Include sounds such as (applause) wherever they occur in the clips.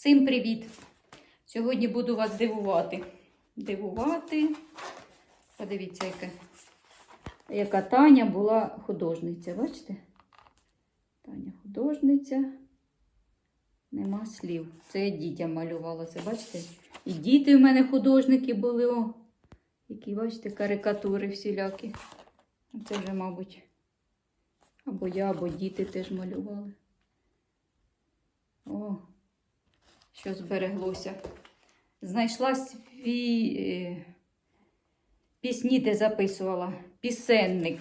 Всім привіт! Сьогодні буду вас дивувати. Дивувати. Подивіться, яка, яка Таня була художниця. Бачите? Таня художниця. Нема слів. Це я дітям малювала. Це бачите? І діти в мене художники були. О, які, бачите, карикатури всілякі. Це вже, мабуть, або я, або діти теж малювали. О, що збереглося. Знайшла свій е, пісні, де записувала. Пісенник.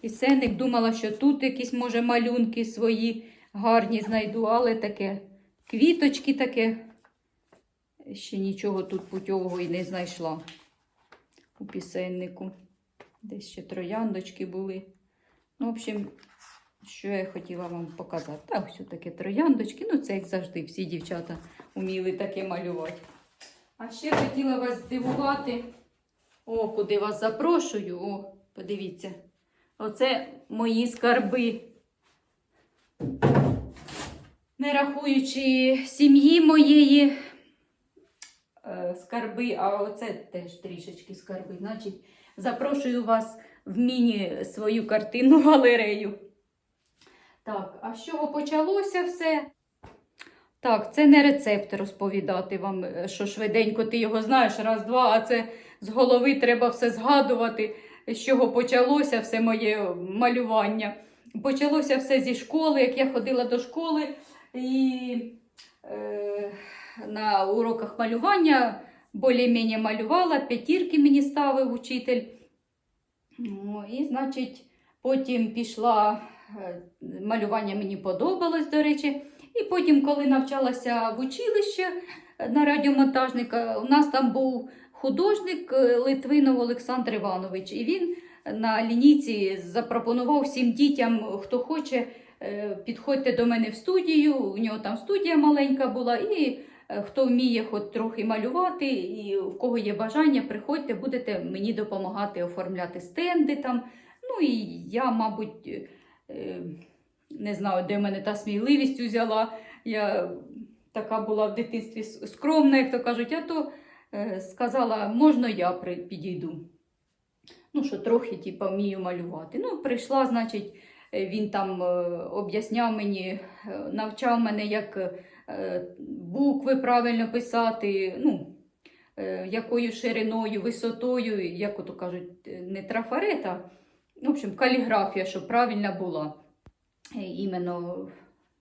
Пісенник думала, що тут якісь, може, малюнки свої гарні знайду, але таке квіточки таке. Ще нічого тут путьового і не знайшла у пісеннику. Десь ще трояндочки були. Ну, в общем, що я хотіла вам показати. Так, все таке трояндочки. Ну, це як завжди, всі дівчата вміли таке малювати. А ще хотіла вас здивувати. О, куди вас запрошую. О, подивіться. Оце мої скарби. Не рахуючи сім'ї моєї е, скарби, а оце теж трішечки скарби. Значить, запрошую вас в міні свою картинну (laughs) галерею. Так, а з чого почалося все? Так, це не рецепт розповідати вам, е, що швиденько ти його знаєш, раз-два, а це з голови треба все згадувати, з чого почалося все моє малювання. Почалося все зі школи, як я ходила до школи і е, на уроках малювання більш-менш малювала, п'ятірки мені ставив учитель. Ну, і, значить, потім пішла, малювання мені подобалось, до речі. І потім, коли навчалася в училище на радіомонтажника, у нас там був художник е, Литвинов Олександр Іванович. І він на лінійці запропонував всім дітям, хто хоче, е, підходьте до мене в студію. У нього там студія маленька була. і е, Хто вміє хоч трохи малювати, і в кого є бажання, приходьте, будете мені допомагати оформляти стенди там. Ну і я, мабуть, е, не знаю, де мене та сміливість взяла. Я така була в дитинстві скромна, як то кажуть, а то е, сказала, можна я підійду. Ну, що трохи типу, вмію малювати. Ну, прийшла, значить, е, він там е, об'ясняв мені, навчав мене, як букви правильно писати, ну, якою шириною, висотою, як ото кажуть, не трафарета, в общем, каліграфія, щоб правильна була. Е, Іменно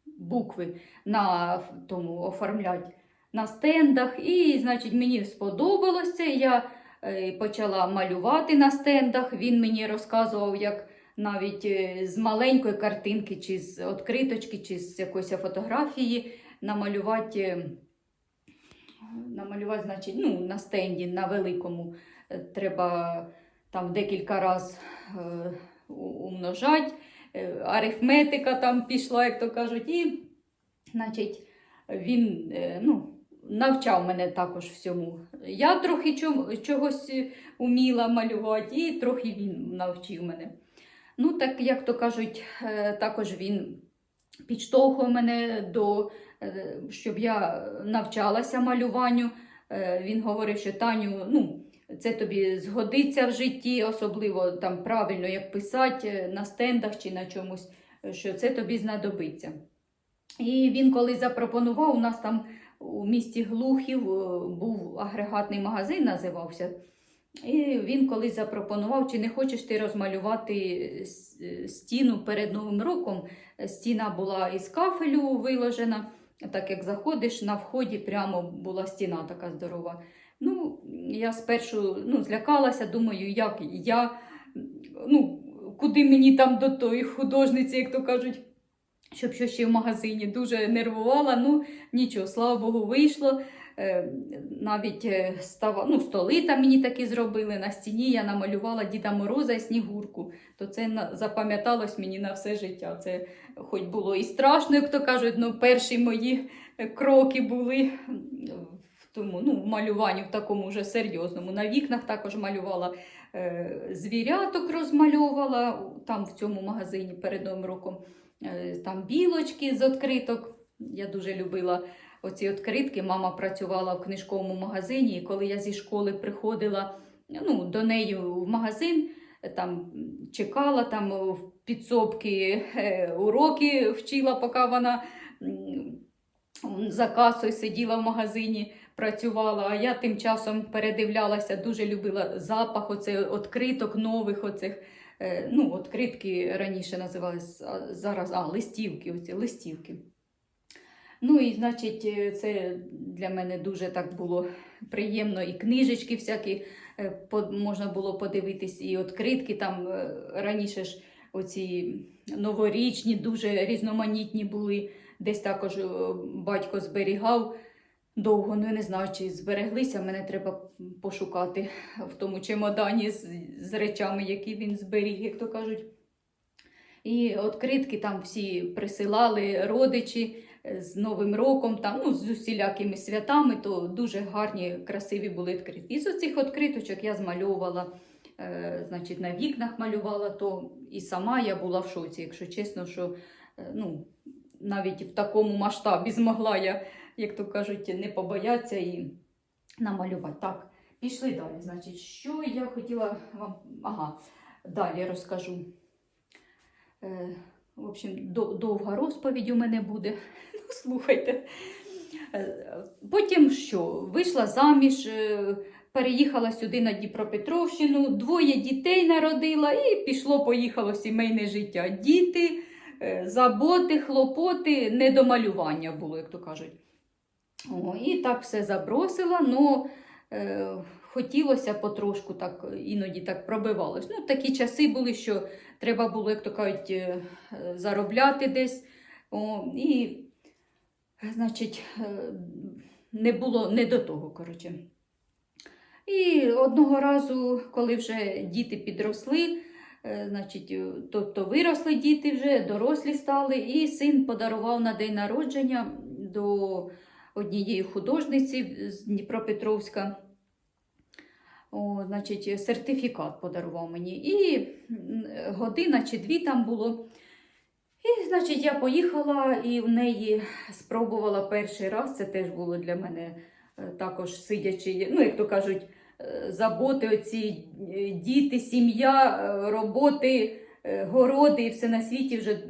букви на тому оформлять на стендах. І, значить, мені сподобалось це. Я е, почала малювати на стендах. Він мені розказував, як навіть е, з маленької картинки, чи з відкриточки, чи з якоїсь фотографії намалювати, намалювати значить, ну, на стенді, на великому. Треба там декілька разів е, у- Е, Арифметика там пішла, як то кажуть, і значить, він е, ну, навчав мене також всьому. Я трохи чогось уміла малювати, і трохи він навчив мене. Ну, так, як то кажуть, також він підштовхував мене до, е, щоб я навчалася малюванню. Він говорив, що Таню, ну, це тобі згодиться в житті, особливо там правильно як писати е, на стендах чи на чомусь, е, що це тобі знадобиться. І він коли запропонував, у нас там у місті Глухів е, був агрегатний магазин, називався. І він колись запропонував, чи не хочеш ти розмалювати стіну перед Новим роком. Стіна була із кафелю виложена, так як заходиш, на вході прямо була стіна така здорова. Ну, я спершу ну, злякалася, думаю, як я, ну, куди мені там до тої художниці, як то кажуть, щоб що ще в магазині дуже нервувала. Ну, нічого, слава Богу, вийшло. Е, Навіть е, става, ну, столи там мені такі зробили. На стіні я намалювала Діда Мороза і Снігурку. То це запам'яталось мені на все життя. Це хоч було і страшно, як то кажуть, ну, перші мої кроки були тому ну, в малюванні в такому вже серйозному. На вікнах також малювала е, звіряток, розмальовувала там в цьому магазині перед Новим роком. Е, там білочки з відкриток. Я дуже любила оці відкритки. Мама працювала в книжковому магазині, і коли я зі школи приходила ну, до неї в магазин, там чекала, там в підсобки е, уроки вчила, поки вона за касою сиділа в магазині, працювала. А я тим часом передивлялася, дуже любила запах оцей відкриток нових оцих. е, Ну, відкритки раніше називались, а зараз а, листівки, оці листівки. Ну і, значить, е, це для мене дуже так було приємно. І книжечки всякі е, можна було подивитись, і відкритки там раніше ж оці новорічні, дуже різноманітні були. Десь також батько зберігав довго, ну я не знаю, чи збереглися. Мене треба пошукати в тому чемодані з, з речами, які він зберіг, як то кажуть. І відкритки там всі присилали родичі е, з Новим роком, там, ну, з усілякими святами, то дуже гарні, красиві були відкритки. І з оцих відкриточок я змальовувала, е, значить, на вікнах малювала, то і сама я була в шоці, якщо чесно, що е, ну, навіть в такому масштабі змогла я, як то кажуть, не побоятися і намалювати. Так, пішли далі. Значить, що я хотіла вам. Ага, далі розкажу. Е, в общем, до- довга розповідь у мене буде. (laughs) Ну, слухайте. Е, Потім що? Вийшла заміж, е, переїхала сюди на Дніпропетровщину, двоє дітей народила і пішло-поїхало сімейне життя. Діти, е, заботи, хлопоти, недомалювання було, як то кажуть. О, і так все забросила, але е, хотілося потрошку, так, іноді так пробивалось. Ну, такі часи були, що треба було, як то кажуть, е, заробляти десь. О, і, значить, е, не було не до того, коротше. І одного разу, коли вже діти підросли, е, значить, тобто виросли діти вже, дорослі стали, і син подарував на день народження до однієї художниці з Дніпропетровська. О, значить, сертифікат подарував мені. І година чи дві там було. І, значить, я поїхала і в неї спробувала перший раз. Це теж було для мене е, також сидячи, ну, як то кажуть, е, заботи, оці е, діти, сім'я, роботи, городи і все на світі вже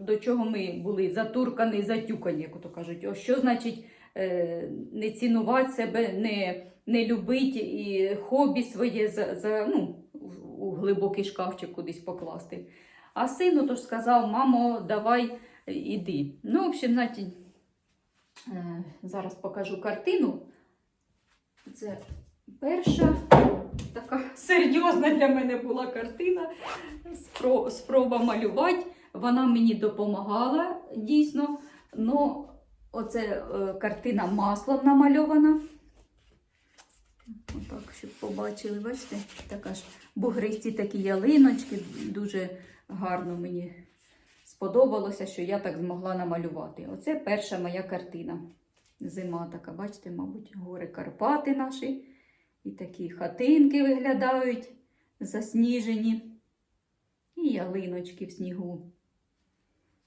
до чого ми були затуркані, затюкані, як то кажуть. О, що значить не цінувати себе, не, не любити і хобі своє за, за, ну, у- глибокий шкафчик кудись покласти. А сину тож сказав, мамо, давай е, іди. Ну, в общем, значить, е, зараз покажу картину. Це перша така серйозна для мене була картина. Спроба малювати. Вона мені допомагала дійсно. Ну, оце е, картина маслом намальована. Отак, щоб побачили, бачите, така ж бугристі такі ялиночки. Дуже гарно мені сподобалося, що я так змогла намалювати. Оце перша моя картина. Зима така, бачите, мабуть, гори Карпати наші. І такі хатинки виглядають засніжені. І ялиночки в снігу.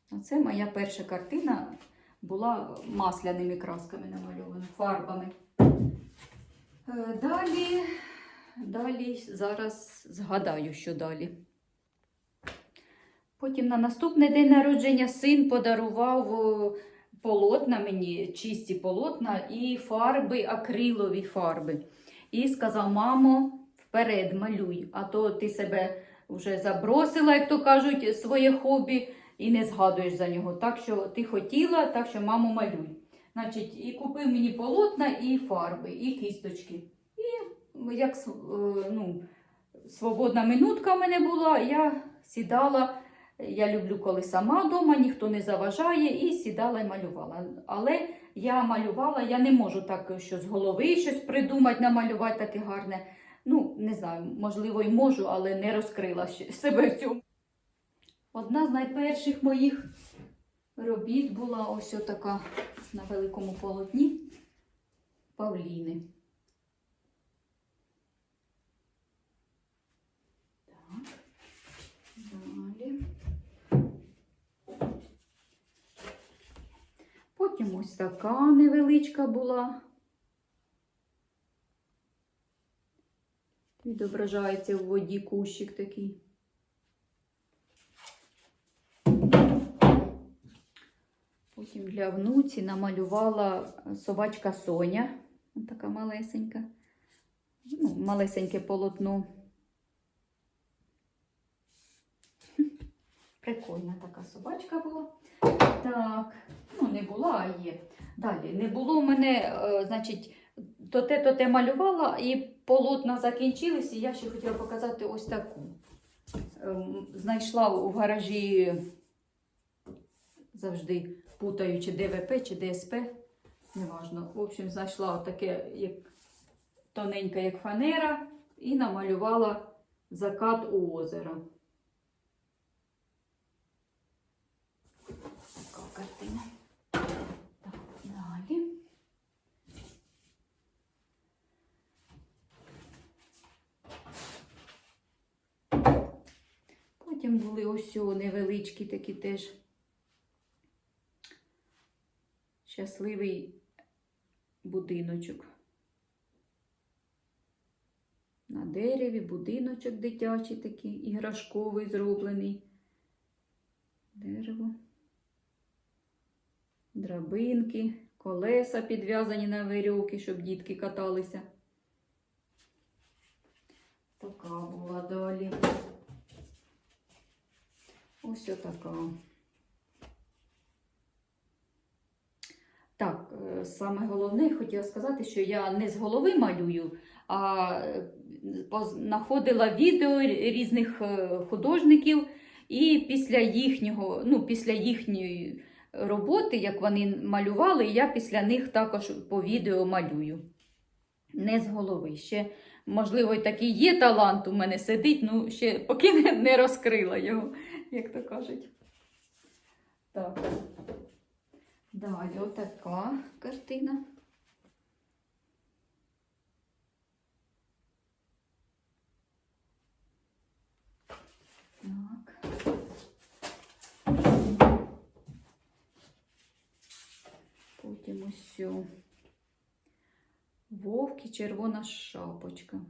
Оце моя перша картина була масляними красками намальована, фарбами. Е, Далі, далі зараз згадаю, що далі. Потім на наступний день народження син подарував полотна мені, чисті полотна і фарби, акрилові фарби. І сказав: мамо, вперед малюй, а то ти себе вже забросила, як то кажуть, своє хобі і не згадуєш за нього. Так що ти хотіла, так що мамо, малюй. Значить, і купив мені полотна, і фарби, і кісточки. І як е, ну, свободна минутка в мене була, я сідала. Я люблю, коли сама вдома, ніхто не заважає, і сідала і малювала. Але я малювала, я не можу так, що з голови щось придумати, намалювати таке гарне. Ну, не знаю, можливо, й можу, але не розкрила себе в цьому. Одна з найперших моїх робіт була ось така на великому полотні Павліни. Так, далі. Потім ось така невеличка була. Відображається в воді кущик такий. Потім для внуці намалювала собачка Соня. Ось така малесенька. Ну, малесеньке полотно. Прикольна така собачка була. Так, ну не була, а є. Далі, не було в мене, е, значить, то те, то те малювала, і полотна закінчились, і я ще хотіла показати ось таку. Ем, Знайшла у гаражі завжди путаю, чи ДВП, чи ДСП, неважно. В общем, знайшла таке, як тоненьке, як фанера, і намалювала закат у озеро. Така картина. Так, далі. Потім були ось невеличкі такі теж щасливий будиночок. На дереві будиночок дитячий такий, іграшковий зроблений. Дерево. Драбинки, колеса підв'язані на вирьовки, щоб дітки каталися. Така була далі. Ось отака. Так, е, саме головне, хотіла сказати, що я не з голови малюю, а е, знаходила відео різних е, художників, і після їхнього, ну, після їхньої роботи, як вони малювали, я після них також по відео малюю. Не з голови. Ще, можливо, і такий є талант у мене сидить, ну ще поки не, розкрила його, як то кажуть. Так. Далі отака картина. Так. Потім ось цю вовк і червона шапочка.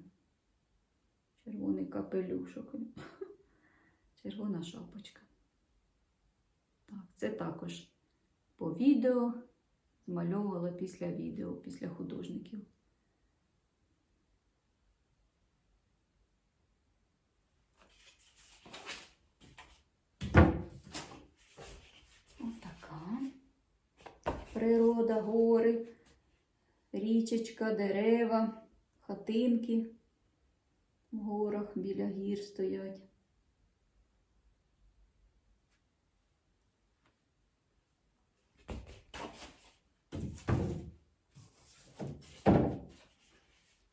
Червоний капелюшок. (laughs) Червона шапочка. Так, це також по відео. Змальовувала після відео, після художників. Отака. Природа, гори, річечка, дерева, хатинки в горах біля гір стоять.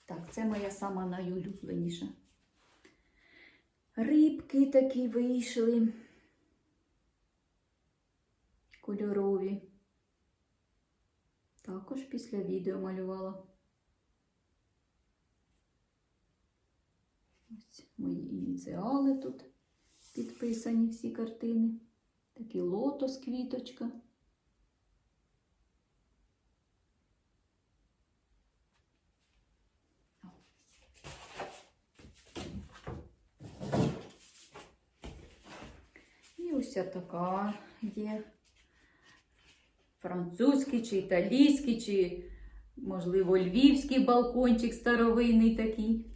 Так, це моя сама найулюбленіша. Рибки такі вийшли. Кольорові. Також після відео малювала. Ось мої ініціали тут підписані всі картини. Такий лотос, квіточка. І така є. Французький чи італійський, чи, можливо, львівський балкончик старовинний такий.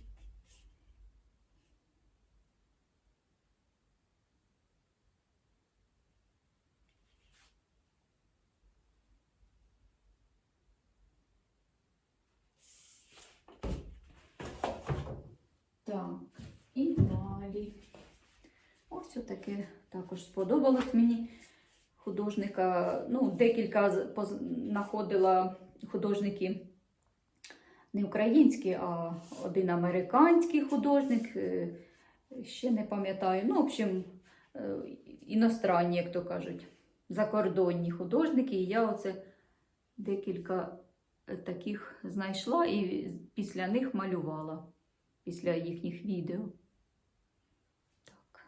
Так, і далі. Ось отаке також сподобалось мені художника. Ну, декілька знаходила художники не українські, а один американський художник. е, Ще не пам'ятаю. Ну, в общем, е, іностранні, як то кажуть, закордонні художники. І я оце декілька е, таких знайшла і після них малювала, після їхніх відео. Так.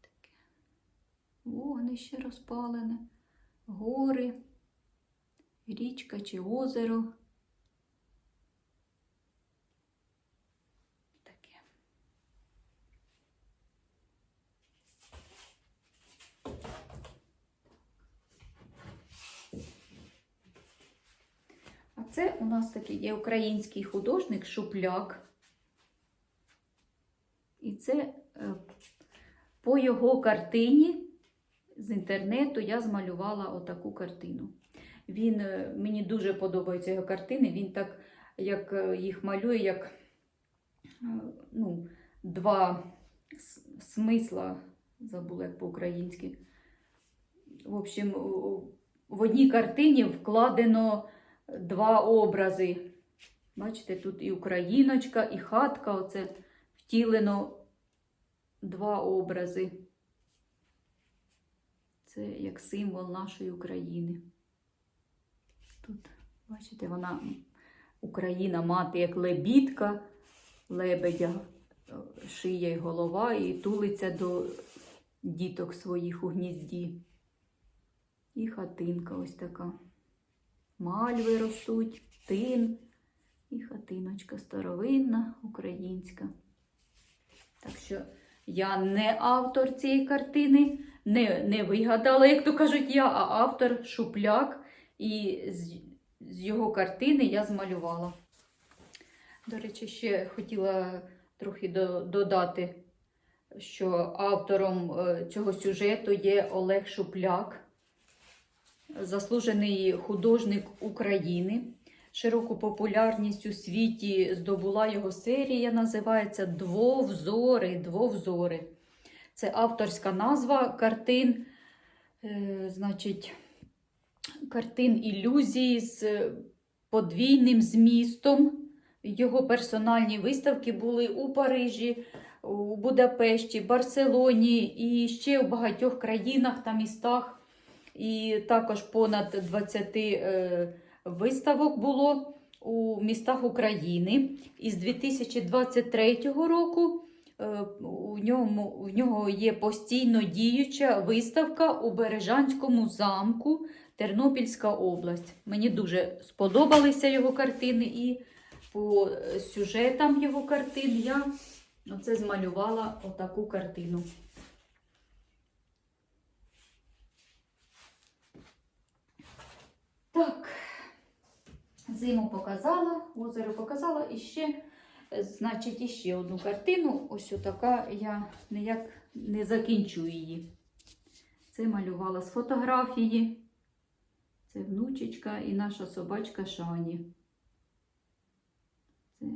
Таке. Вогнище розпалене. гори, річка чи озеро. Таке. А це у нас такий є український художник Шупляк. І це е, по його картині з інтернету я змалювала отаку картину. Він, е, мені дуже подобаються його картини. Він так, як е, їх малює, як е, ну, два смисла, забула як по-українськи. В общем, в одній картині вкладено два образи. Бачите, тут і україночка, і хатка. Оце втілено два образи. Це як символ нашої України. Тут, бачите, вона Україна мати як лебідка, лебедя, шия й голова, і тулиться до діток своїх у гнізді. І хатинка ось така. Мальви ростуть, тин і хатиночка старовинна, українська. Так що я не автор цієї картини, не, не вигадала, як то кажуть я, а автор Шупляк. І з, з його картини я змалювала. До речі, ще хотіла трохи до, додати, що автором е, цього сюжету є Олег Шупляк, заслужений художник України. Широку популярність у світі здобула його серія, називається Двовзори. Двовзори. Це авторська назва картин, е, значить, картин ілюзії з подвійним змістом. Його персональні виставки були у Парижі, у Будапешті, Барселоні і ще у багатьох країнах та містах. І також понад 20 е, виставок було у містах України. І з 2023 року у ньому, у нього є постійно діюча виставка у Бережанському замку, Тернопільська область. Мені дуже сподобалися його картини, і по е, сюжетам його картин я оце змалювала отаку картину. Так, зиму показала, озеро показала і ще, е, значить, іще одну картину. Ось отака, я ніяк не закінчу її. Це малювала з фотографії. Це внучечка і наша собачка Шані. Це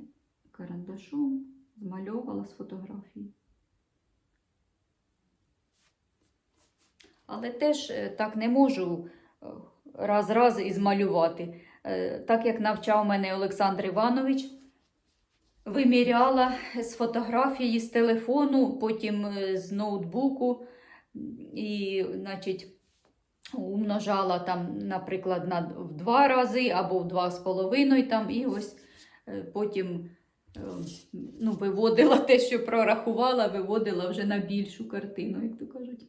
карандашом змальовувала з фотографії. Але теж е, так не можу е, раз-раз і змалювати. Е, Так як навчав мене Олександр Іванович, виміряла з фотографії, з телефону, потім е, з ноутбуку і, значить, умножала там, наприклад, на в два рази або в два з половиною там, і ось е, потім е, ну, виводила те, що прорахувала, виводила вже на більшу картину, як то кажуть.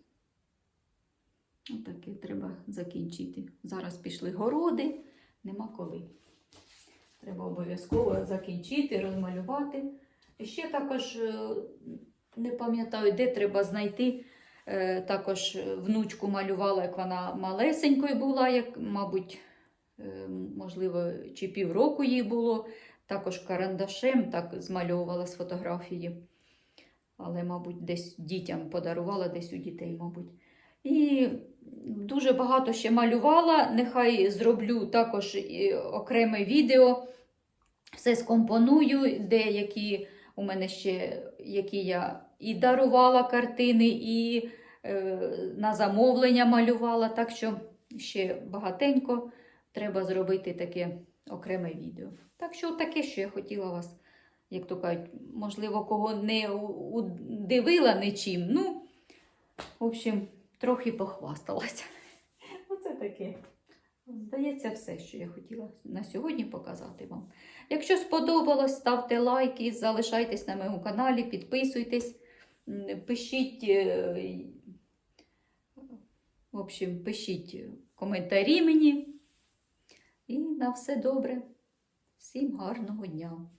Отаке треба закінчити. Зараз пішли городи, нема коли. Треба обов'язково закінчити, розмалювати. Ще також е, не пам'ятаю, де треба знайти. Е, Також внучку малювала, як вона малесенькою була, як, мабуть, е, можливо, чи півроку їй було. Також карандашем так змальовувала з фотографії. Але, мабуть, десь дітям подарувала, десь у дітей, мабуть. І дуже багато ще малювала. Нехай зроблю також окреме відео. Все скомпоную, деякі у мене ще, які я і дарувала картини, і е, на замовлення малювала. Так що ще багатенько треба зробити таке окреме відео. Так що таке, що я хотіла вас, як то кажуть, можливо, кого не удивила нічим. Ну, в общем, трохи похвасталася. (laughs) Оце таке. Здається, все, що я хотіла на сьогодні показати вам. Якщо сподобалось, ставте лайки, залишайтесь на моєму каналі, підписуйтесь, пишіть, е, в общем, пишіть коментарі мені. І на все добре. Всім гарного дня!